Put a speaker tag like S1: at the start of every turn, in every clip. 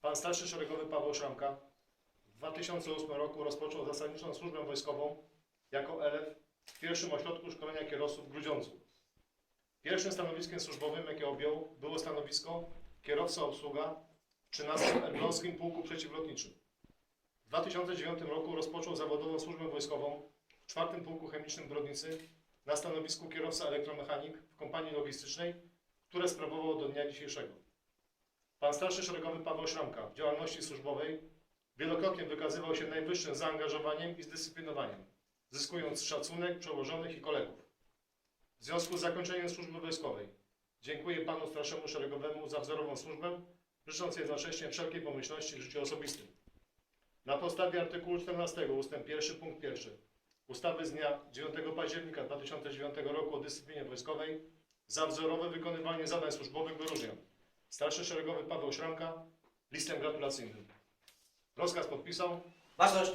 S1: Pan starszy szeregowy Paweł Szramka w 2008 roku rozpoczął zasadniczą służbę wojskową jako elef w pierwszym ośrodku szkolenia kierowców w Grudziądzu. Pierwszym stanowiskiem służbowym, jakie objął, było stanowisko kierowca obsługa w 13 Elbląskim Pułku Przeciwlotniczym. W 2009 roku rozpoczął zawodową służbę wojskową w 4 Pułku Chemicznym w Brodnicy na stanowisku kierowca elektromechanik w kompanii logistycznej, które sprawował do dnia dzisiejszego. Pan starszy szeregowy Paweł Szramka w działalności służbowej wielokrotnie wykazywał się najwyższym zaangażowaniem i zdyscyplinowaniem, zyskując szacunek przełożonych i kolegów. W związku z zakończeniem służby wojskowej dziękuję panu starszemu szeregowemu za wzorową służbę, życząc jednocześnie wszelkiej pomyślności w życiu osobistym. Na podstawie artykułu 14 ust. 1 punkt 1 ustawy z dnia 9 października 2009 roku o dyscyplinie wojskowej za wzorowe wykonywanie zadań służbowych wyróżniam starszy szeregowy Paweł Szramka listem gratulacyjnym. Rozkaz podpisał
S2: Ważność!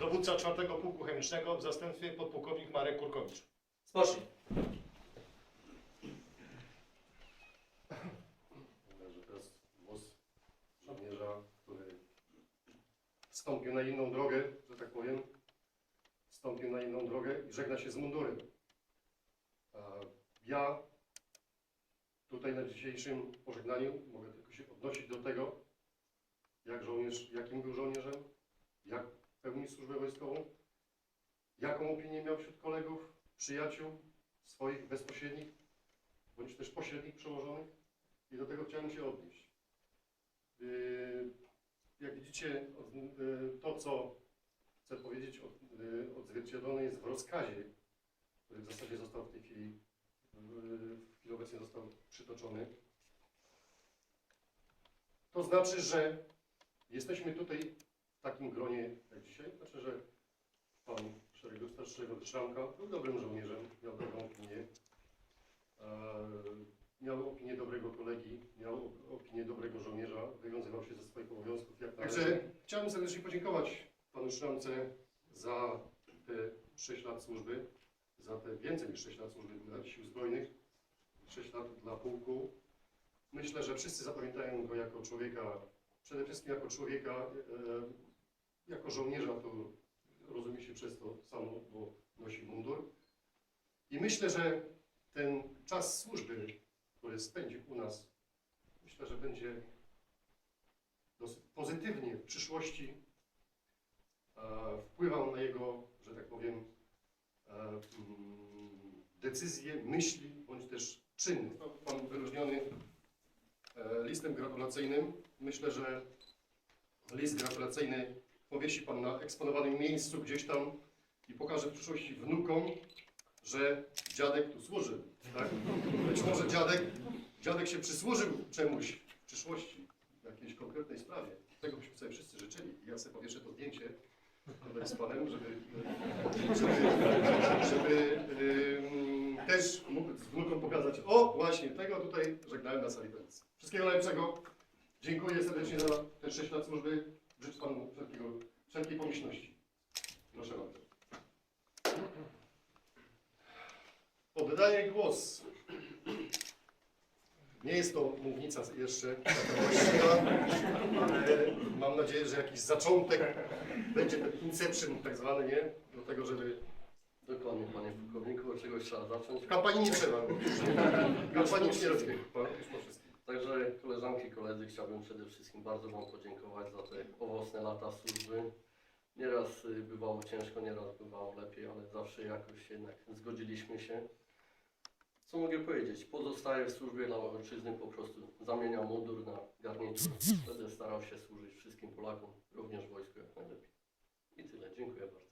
S1: dowódca 4 Pułku Chemicznego w zastępstwie podpułkownik Marek Kurkowicz.
S2: Spocznij.
S3: Także to jest głos żołnierza, który wstąpił na inną drogę, że tak powiem. Wstąpił na inną drogę i żegna się z mundurem. A Ja tutaj na dzisiejszym pożegnaniu mogę tylko się odnosić do tego, jak żołnierz, jakim był żołnierzem, jak pełnił służbę wojskową, jaką opinię miał wśród kolegów, przyjaciół, swoich bezpośrednich, bądź też pośrednich przełożonych. I do tego chciałem się odnieść. Yy, Jak widzicie, yy, to co chcę powiedzieć, yy, odzwierciedlone jest w rozkazie, który w zasadzie został w tej chwili, w chwili obecnej został przytoczony. To znaczy, że jesteśmy tutaj w takim gronie jak dzisiaj. Znaczy, że pan szeregu starszego Szramka był dobrym żołnierzem, miał dobrą opinię. Eee, miał opinię dobrego kolegi, miał opinię dobrego żołnierza, wywiązywał się ze swoich obowiązków jak Także chciałbym serdecznie podziękować panu Szramce za te 6 lat służby, za te więcej niż 6 lat służby dla Sił Zbrojnych, 6 lat dla pułku. Myślę, że wszyscy zapamiętają go jako człowieka, przede wszystkim jako człowieka, e, jako żołnierza, to rozumie się przez to samo, bo nosi mundur. I myślę, że ten czas służby, który spędził u nas, myślę, że będzie dosyć pozytywnie w przyszłości wpływał na jego, że tak powiem, decyzje, myśli bądź też czyny. Został Pan wyróżniony e, listem gratulacyjnym. Myślę, że list gratulacyjny powiesi Pan na eksponowanym miejscu gdzieś tam i pokaże w przyszłości wnukom, że dziadek tu służył. Tak? Być może dziadek, dziadek się przysłużył czemuś w przyszłości, w jakiejś konkretnej sprawie. Tego byśmy sobie wszyscy życzyli. Ja sobie powieszę to zdjęcie tutaj z Panem, żeby, żeby, też mógł z wnukom pokazać, o właśnie, tego tutaj żegnałem na sali. Wszystkiego najlepszego. Dziękuję serdecznie za te 6 lat służby. Życzę Panu wszelkiego, wszelkiej pomyślności. Proszę bardzo. Oddaję głos. Nie jest to mównica jeszcze właściwa, ale mam nadzieję, że jakiś zaczątek będzie ten inception tak zwany, nie? Do tego, żeby...
S4: Dokładnie, panie pułkowniku, od czegoś trzeba zacząć.
S3: Kampanii nie trzeba. Kampanii nie wszystkim.
S4: Także koleżanki, koledzy, chciałbym przede wszystkim bardzo Wam podziękować za te owocne lata służby. Nieraz y, bywało ciężko, nieraz bywało lepiej, ale zawsze jakoś jednak zgodziliśmy się. Co mogę powiedzieć? Pozostaję w służbie dla ojczyzny, po prostu zamieniam mundur na garnitur. Będę starał się służyć wszystkim Polakom, również wojsku jak najlepiej. I tyle. Dziękuję bardzo.